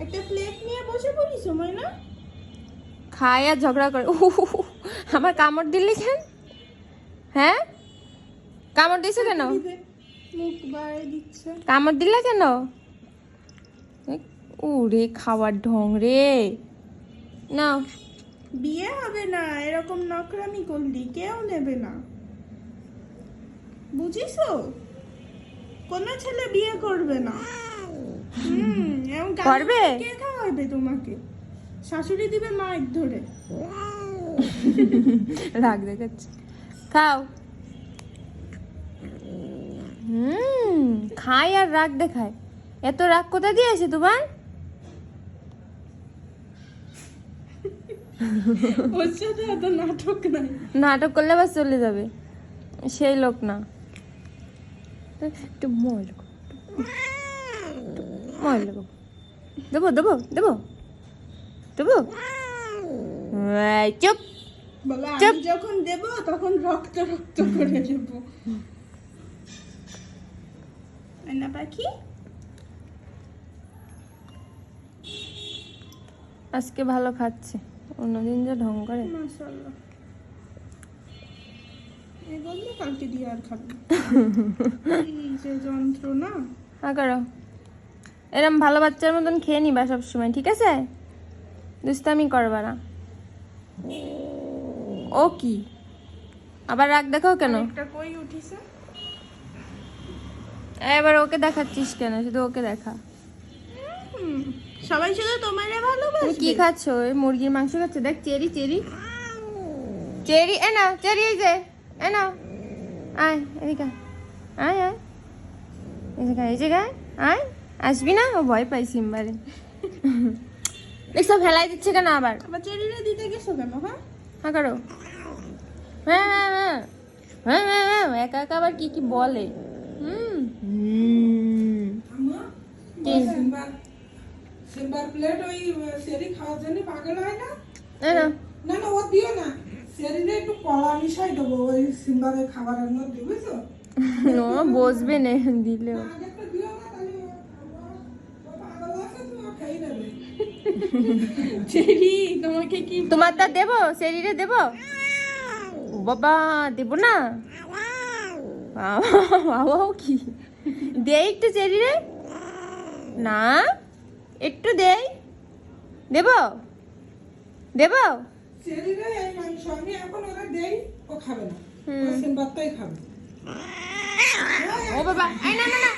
একটা প্লেট নিয়ে বসে পড়ি সময় না? খায় আর ঝগড়া করে। আমার কামড় দিলি কেন? হ্যাঁ? কামড় দিছে কেন? কামড় দিলা কেন? উরে খাওয়ার ঢং রে। না। বিয়ে হবে না এরকম নকরামি করলি কেউ নেবে না। বুঝিস কোনো ছেলে বিয়ে করবে না। হুম। করবে? কে খাওয়াবে তোমাকে? শাশুড়ি দিবে ধরে। রাগ দেখাচ্ছে। খাও। হুম খায় আর রাগ দেখায়। এত রাগ কোথা দিয়ে আসে তোমার? নাটক করলে আবার চলে যাবে। সেই লোক না। একটু। দেবো দেবো দেবো। দেবো? চুপ। চুপ। যখন দেব তখন রক্ত রক্ত করে দেব। না পাখি? আজকে ভালো খাচ্ছে। অন্যদিন যে ঢং করে। মাশাআল্লাহ। এই বললে কালকে দিয়ে আর খাবে না। এই যে যন্ত্রণা। হ্যাঁ করো। এরম ভালো বাচ্চার মতন খেয়ে নিবা সবসময় ঠিক আছে? দুস্তামি করবা না। ও কি? আবার রাগ দেখাও কেন? একটা কই উঠিছে? এবার ওকে দেখাচ্ছিস কেন? শুধু ওকে দেখা। সবাই শুধু তোমারে তুমি ভালোবাসে কি খাচ্ছ? ওই মুরগির মাংস খাচ্ছ? দেখ চেরি চেরি। চেরি এ না চেরি এই যে এ না আয় এদিকে আয়। আয় এদিকে এই জায়গায় আয়। আসবি না? ও ভয় পাই সিম্বারে। দেখছ ফেলাই দিচ্ছে কেন আবার? আবার চেরিরে দিতে গেছো কেন হ্যাঁ? হ্যাঁ করো। হ্যাঁ হ্যাঁ হ্যাঁ। হ্যাঁ হ্যাঁ হ্যাঁ একা একা আবার কি কি বলে? হুম। হুম। সিম্বার প্লেট ওই সেরি খাওয়ার জন্য পাগল হয় না? এ না। না না ও দিও না। সেরিনে একটু কলা মিশাই দেবো ওই সিম্বারের খাবারের মধ্যে বুঝছ? ও বসবে না দিলেও আগেরটা দিও না তাহলে ও- ও পাগল আছে তুমি ও খেয়ে নেবে চেরি তোমাকে কি তোমারটা দেবো? শরীরে দেবো? বাবা দেবো না? বাবা কি? দেই একটু শরীরে না একটু দেই। দেবো? দেবো? সেরিনে এই মাংস আমি এখন ওরা দেই ও খাবে না। ও সিম্বারটাই খাবে। ও বাবা এই না না না।